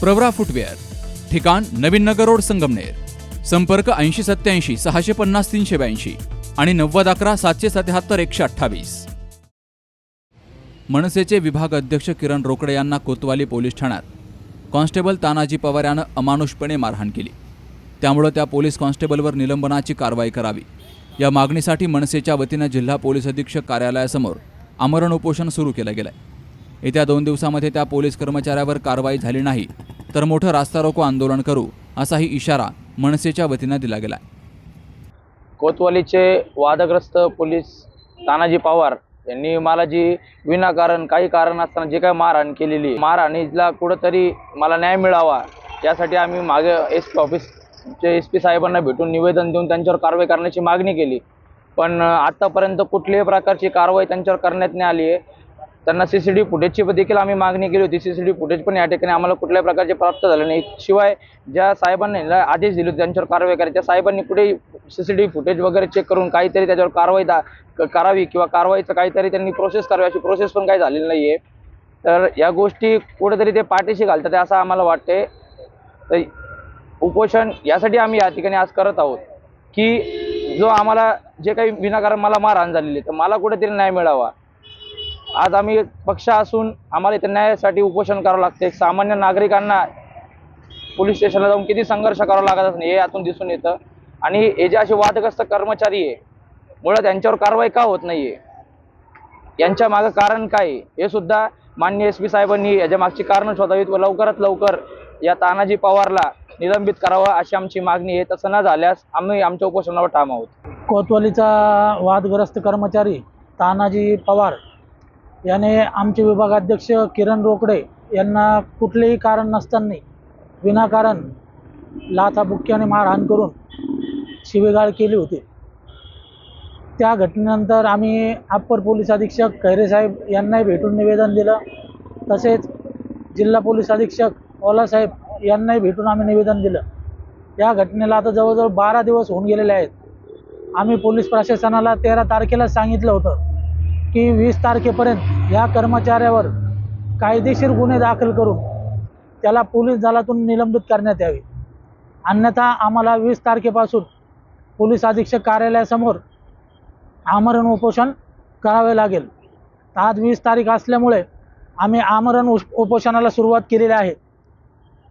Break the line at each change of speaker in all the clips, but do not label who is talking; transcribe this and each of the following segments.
Pravara footwear ठिकाण नवीन नगर road Sangamner संपर्क ऐंशी सत्याऐंशी सहाशे पन्नास तीनशे ब्याऐंशी आणि नव्वद अकरा सातशे सत्याहत्तर एकशे अठ्ठावीस. मनसेचे विभाग अध्यक्ष किरण रोकडे यांना कोतवाली पोलीस ठाण्यात कॉन्स्टेबल तानाजी पवार यानं अमानुषपणे मारहाण केली. त्यामुळं त्या पोलीस कॉन्स्टेबलवर निलंबनाची कारवाई करावी. या मागणीसाठी मनसेच्या वतीनं जिल्हा पोलीस अधीक्षक कार्यालयासमोर आमरण उपोषण सुरू केलं गेलं आहे येत्या दोन दिवसामध्ये त्या पोलीस कर्मचाऱ्यावर कारवाई झाली नाही तर मोठं रास्ता रोको आंदोलन करू असाही इशारा मनसेच्या वतीनं दिला गेला
कोतवालीचे वादग्रस्त पोलीस तानाजी पवार यांनी मला जी विनाकारण काही कारण असताना जे काही मारहाण केलेली मारहाणीला कुठंतरी मला न्याय मिळावा यासाठी आम्ही मागे एस पी ऑफिसचे एस पी साहेबांना भेटून निवेदन देऊन त्यांच्यावर कारवाई करण्याची मागणी केली. पण आत्तापर्यंत कुठल्याही प्रकारची कारवाई त्यांच्यावर करण्यात नाही आली आहे. त्यांना सी सी टी फुटेजची देखील आम्ही मागणी केली होती. सी सी टी फुटेज पण या ठिकाणी आम्हाला कुठल्याही प्रकारचे प्राप्त झाले नाही. शिवाय ज्या साहेबांनी आदेश दिले होते त्यांच्यावर कारवाई करायची त्या साहेबांनी कुठेही सी सी टी फुटेज वगैरे चेक करून काहीतरी त्याच्यावर कारवाई दा करावी किंवा कारवाईचं काहीतरी त्यांनी प्रोसेस करावी अशी प्रोसेस पण काही झालेली नाही आहे तर या गोष्टी कुठेतरी ते पाठीशी घालतात असं आम्हाला वाटते तर उपोषण यासाठी आम्ही या ठिकाणी आज करत आहोत की जो आम्हाला जे काही विनाकारण मला मारहाण झालेली आहे, तर मला कुठेतरी न्याय मिळावा. आज आम्ही पक्ष असून आम्हाला इथे न्यायासाठी उपोषण करावं लागते. सामान्य नागरिकांना पोलीस स्टेशनला जाऊन किती संघर्ष करावा लागत नाही हे यातून दिसून येतं. आणि हे जे असे वादग्रस्त कर्मचारी आहे मुळात त्यांच्यावर कारवाई का होत नाहीये? यांच्या मागं कारण काय हे सुद्धा मान्य एस पी साहेबांनी याच्या मागची कारणं शोधावीत व लवकरात लवकर या तानाजी पवारला निलंबित करावं अशी आमची मागणी आहे. तसं न झाल्यास आम्ही आमच्या उपोषणावर ठाम आहोत.
कोतवालीचा वादग्रस्त कर्मचारी तानाजी पवार याने आमचे विभागाध्यक्ष किरण रोकडे यांना कुठलेही कारण नसताना विनाकारण लाथाबुक्क्याने मारहाण करून शिवेगाळ केली होती. त्या घटनेनंतर आम्ही अप्पर पोलीस अधीक्षक कैरेसाहेब यांनाही भेटून निवेदन दिलं. तसेच जिल्हा पोलीस अधीक्षक ओलासाहेब यांनाही भेटून आम्ही निवेदन दिलं. या घटनेला आता जवळजवळ बारा दिवस होऊन गेलेले आहेत. आम्ही पोलीस प्रशासनाला तेरा तारखेला सांगितलं होतं. की वीस तारखेपर्यंत या कर्मचाऱ्यावर कायदेशीर गुन्हे दाखल करून त्याला पोलीस दलातून निलंबित करण्यात यावे. अन्यथा आम्हाला वीस तारखेपासून पोलीस अधीक्षक कार्यालयासमोर आमरण उपोषण करावे लागेल. आज वीस तारीख असल्यामुळे आम्ही आमरण उश उपोषणाला सुरुवात केलेली आहे.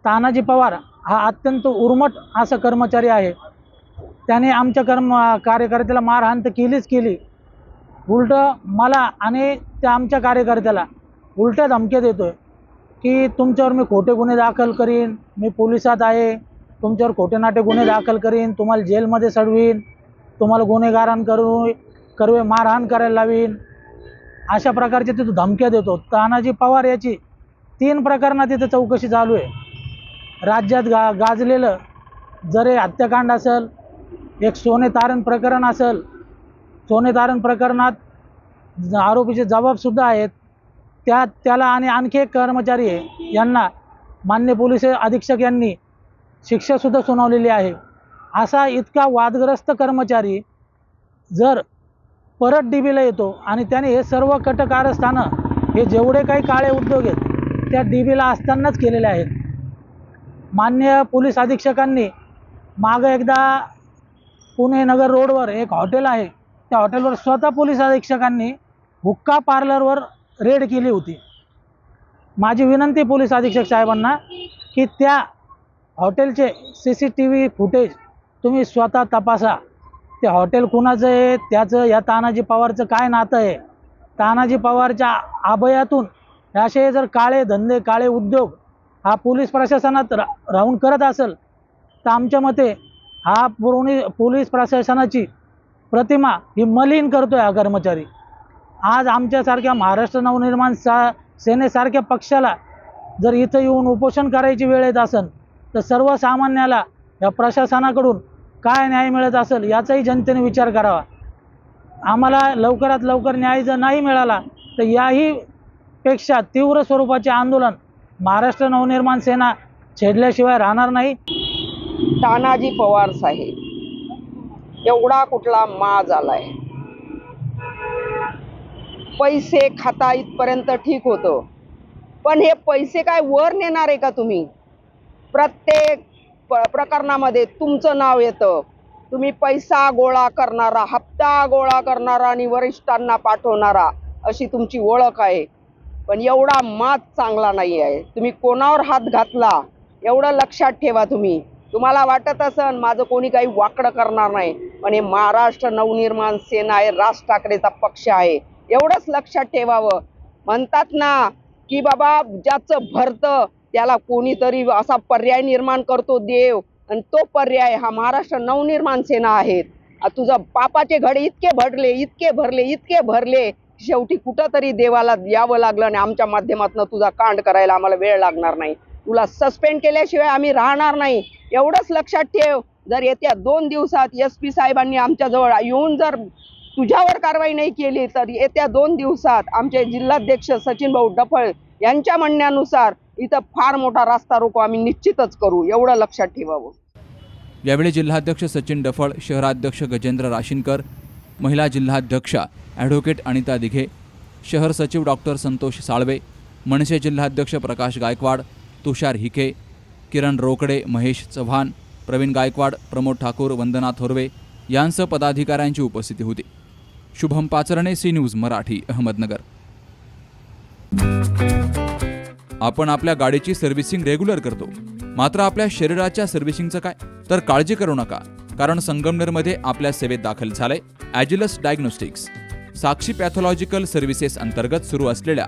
तानाजी पवार हा अत्यंत उर्मट असा कर्मचारी आहे. त्याने आमच्या कर्म कार्यकर्त्याला मारहाण तर केलीच केली उलटं मला आणि त्या आमच्या कार्यकर्त्याला उलट्या धमक्या देतोय की तुमच्यावर मी खोटे गुन्हे दाखल करीन मी पोलिसात आहे तुमच्यावर खोटे नाटे गुन्हे दाखल करीन तुम्हाला जेलमध्ये सडवीन तुम्हाला गुन्हेगारां करू करवे मारहाण करायला लावीन. अशा प्रकारचे तिथं धमक्या देतो. तानाजी पवार याची तीन प्रकरणात तिथं चौकशी चालू आहे. राज्यात गा गाजलेलं जरे हत्याकांड असेल एक सोने तारण प्रकरण असेल सोने तारण प्रकरणात आरोपीचे जबाबसुद्धा आहेत. त्या त्याला आणि आणखी एक कर्मचारी आहे. यांना मान्य पोलीस अधीक्षक यांनी शिक्षासुद्धा सुनावलेली आहे. असा इतका वादग्रस्त कर्मचारी जर परत डी बीला येतो आणि त्याने हे सर्व कट कारस्थानं हे जेवढे काही काळे उद्योग आहेत त्या डी बीला असतानाच केलेले आहेत. मान्य पोलीस अधीक्षकांनी मागं एकदा पुणे नगर रोडवर एक हॉटेल आहे. त्या हॉटेलवर स्वतः पोलीस अधीक्षकांनी हुक्का पार्लरवर रेड केली होती. माझी विनंती पोलीस अधीक्षक साहेबांना की त्या हॉटेलचे C C T V footage तुम्ही स्वतः तपासा. ते हॉटेल कुणाचं आहे? त्याचं या तानाजी पवारचं काय नातं आहे? तानाजी पवारच्या अभयातून असे जर काळे धंदे काळे उद्योग हा पोलीस प्रशासनात रा राहून करत असेल तर आमच्या मते हा पुरवणी पोलीस प्रशासनाची प्रतिमा ही मलिन करतोय हा कर्मचारी. आज आमच्यासारख्या महाराष्ट्र नवनिर्माण सा सेनेसारख्या पक्षाला जर इथं येऊन उपोषण करायची वेळ येत असेल तर सर्वसामान्याला या प्रशासनाकडून काय न्याय मिळत असेल याचाही जनतेने विचार करावा. आम्हाला लवकरात लवकर न्याय जर नाही मिळाला तर याही पेक्षा तीव्र स्वरूपाचे आंदोलन महाराष्ट्र नवनिर्माण सेना छेडल्याशिवाय राहणार नाही.
तानाजी पवार साहेब. एवढा कुठला माज आलाय पैसे खाता इथपर्यंत ठीक होतं. पण हे पैसे काय वर नेणार आहे का तुम्ही? प्रत्येक प्रकरणामध्ये तुमचं नाव येतं. तुम्ही पैसा गोळा करणारा हप्ता गोळा करणारा आणि वरिष्ठांना पाठवणारा अशी तुमची ओळख आहे. पण एवढा मात चांगला नाही आहे तुम्ही कोणावर हात घातला एवढं लक्षात ठेवा तुम्ही. तुम्हाला वाटत असन माझं कोणी काही वाकडं करणार नाही पण हे महाराष्ट्र नवनिर्माण सेना आहे राज ठाकरेचा पक्ष आहे. एवढंच लक्षात ठेवावं. म्हणतात ना की बाबा ज्याचं भरतं त्याला कोणीतरी असा पर्याय निर्माण करतो देव आणि तो पर्याय हा महाराष्ट्र नवनिर्माण सेना आहेत तुझं पापाचे घडे इतके भरले इतके भरले इतके भरले शेवटी कुठंतरी देवाला यावं लागलं आणि आमच्या माध्यमातून तुझा कांड करायला आम्हाला वेळ लागणार नाही. तुला सस्पेंड केल्याशिवाय आम्ही राहणार नाही. एवढंच लक्षात ठेव. जर येत्या दोन दिवसात एस पी साहेबांनी आमच्याजवळ येऊन जर तुझ्यावर कारवाई नाही केली तर येत्या दोन दिवसात आमचे जिल्हाध्यक्ष सचिन भाऊ डफळ यांच्या म्हणण्यानुसार इथं फार मोठा रास्ता रोको आम्ही निश्चितच करू. एवढं लक्षात ठेवावं.
यावेळी जिल्हाध्यक्ष सचिन डफळ शहराध्यक्ष गजेंद्र राशीनकर महिला जिल्हाध्यक्षा ॲडव्होकेट अनिता दिघे शहर सचिव डॉक्टर संतोष साळवे मनसे जिल्हाध्यक्ष प्रकाश गायकवाड तुषार हिके किरण रोकडे महेश चव्हाण प्रवीण गायकवाड प्रमोद ठाकूर वंदना थोरवे यांसह पदाधिकाऱ्यांची उपस्थिती होती. Shubham Pacharne C news Marathi Ahmednagar. आपण आपल्या गाडीची सर्व्हिसिंग रेग्युलर करतो. मात्र आपल्या शरीराच्या सर्व्हिसिंगचं काय? तर काळजी करू नका कारण संगमनेरमध्ये आपल्या सेवेत दाखल झालंय Agilus diagnostics. Sakshi pathological services अंतर्गत सुरू असलेल्या